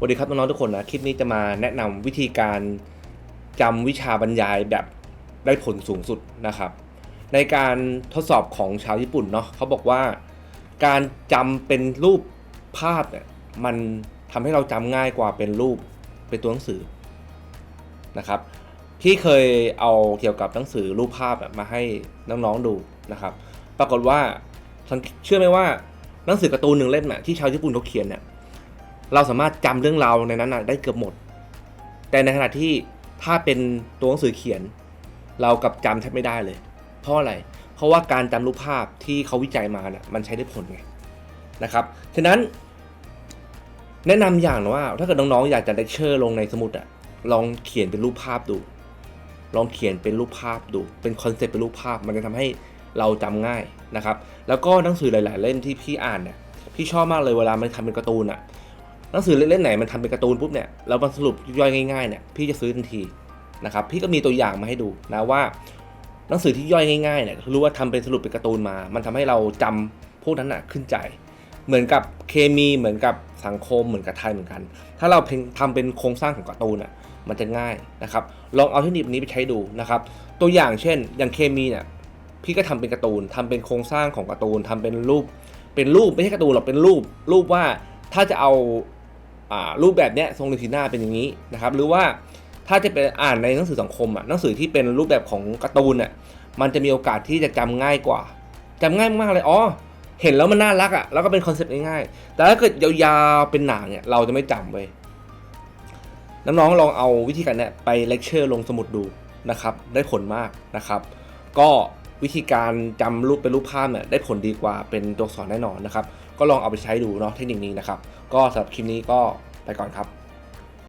สวัสดีครับน้องๆทุกคนนะคลิปนี้จะมาแนะนำวิธีการจำวิชาบรรยายแบบได้ผลสูงสุดนะครับ ในการทดสอบของชาวญี่ปุ่นเนาะเขาบอกว่า การจำเป็นรูปภาพเนี่ยมันทำให้เราจำง่ายกว่าเป็นรูปเป็นตัวหนังสือนะครับพี่เคยเอาเกี่ยวกับหนังสือรูปภาพมาให้น้องๆดูนะครับ ปรากฏว่าเชื่อไหมว่าหนังสือการ์ตูนหนึ่งเล่มอะที่ชาวญี่ปุ่นเขาเขียนเนี่ย เราสามารถจำเรื่องราวในนั้นได้เกือบหมด แต่ในขณะที่ถ้าเป็นตัวหนังสือเขียน เรากับจำแทบไม่ได้เลย เพราะอะไร เพราะว่าการจำรูปภาพที่เขาวิจัยมานี่ยมันใช้ได้ผลไงนะครับ ฉะนั้น แนะนำอย่างว่า ถ้าเกิดน้องๆอยากจะเลคเชอร์ลงในสมุดอะลองเขียนเป็นรูปภาพดู ลองเขียนเป็นรูปภาพดู เป็นคอนเซ็ปต์เป็นรูปภาพ มันจะทำให้เราจำง่ายนะครับ แล้วก็หนังสือหลาย ๆ เล่มที่พี่อ่านเนี่ย พี่ชอบมากเลยเวลามันทำเป็นการ์ตูนอะ หนังสือเล่มไหนมันทำเป็นการ์ตูนปุ๊บเนี่ยแล้วมันสรุปย่อยง่ายๆเนี่ยพี่จะซื้อทันทีนะครับพี่ก็มีตัวอย่างมาให้ดูนะว่า หนังสือที่ย่อยง่ายๆเนี่ยรู้ว่าทำเป็นสรุปเป็นการ์ตูนมา มันทำให้เราจำพวกนั้นน่ะขึ้นใจ เหมือนกับเคมีเหมือนกับสังคมเหมือนกับไทยเหมือนกัน ถ้าเราเพ่งทำเป็นโครงสร้างของการ์ตูนอะมันจะง่ายนะครับ ลองเอาเทคนิคนี้ไปใช้ดูนะครับ ตัวอย่างเช่น อย่างเคมีเนี่ยพี่ก็ทำเป็นการ์ตูนทำเป็นโครงสร้างของการ์ตูนทำเป็นรูป เป็นรูปไม่ใช่การ์ตูนหรอกเป็นรูป รูปว่าถ้าจะเอา รูปแบบเนี้ยทรงเลติน่าเป็นอย่างนี้นะครับ หรือว่าถ้าจะเป็นอ่านในหนังสือสังคมอะหนังสือที่เป็นรูปแบบของการ์ตูนอะมันจะมีโอกาสที่จะจำง่ายกว่าจำง่ายมากเลยอ๋อเห็นแล้วมันน่ารักอะแล้วก็เป็นคอนเซ็ปต์ง่ายๆแต่ถ้าเกิดยาวๆเป็นหนังเนี่ยเราจะไม่จำเว้ยน้องๆลองเอาวิธีการเนี้ยไปเลคเชอร์ลงสมุดดูนะครับ ได้ผลมากนะครับ ก็ วิธีการจำรูปเป็นรูปภาพเนี่ยได้ผลดีกว่าเป็นตัวอักษรแน่นอนนะครับ ก็ลองเอาไปใช้ดูเนาะเทคนิคนี้นะครับ ก็สำหรับคลิปนี้ก็ไปก่อนครับ